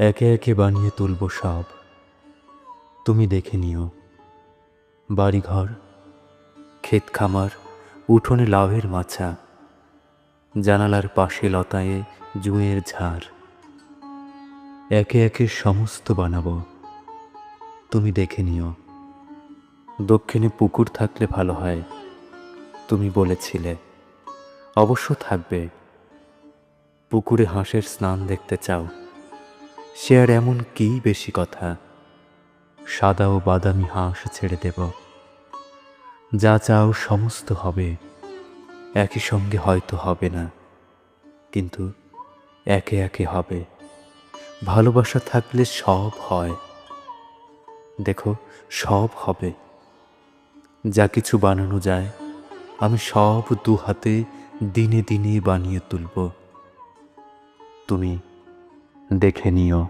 একে একে বানিয়ে তুলব সব। তুমি দেখে নিও। বাড়িঘর, ক্ষেত খামার, উঠোনে লাভের মাছা, জানালার পাশে লতায়ে জুঁয়ের ঝাড়। একে একে সমস্ত বানাবো। তুমি দেখে নিও। দক্ষিণে পুকুর থাকলে ভালো হয়, তুমি বলেছিলে। অবশ্য থাকবে। পুকুরে হাঁসের স্নান দেখতে চাও। সে আর এমন কি বেশি কথা? সাদা ও বাদামি হাঁস ছেড়ে দেব। যা চাও সমস্ত হবে, একই সঙ্গে হয়তো হবে না, কিন্তু একে একে হবে। ভালোবাসা থাকলে সব হয়। দেখো, সব হবে। যা কিছু বানানো যায়, আমি সব দু হাতে দিনে দিনে বানিয়ে তুলব। তুমি দেখে নিও।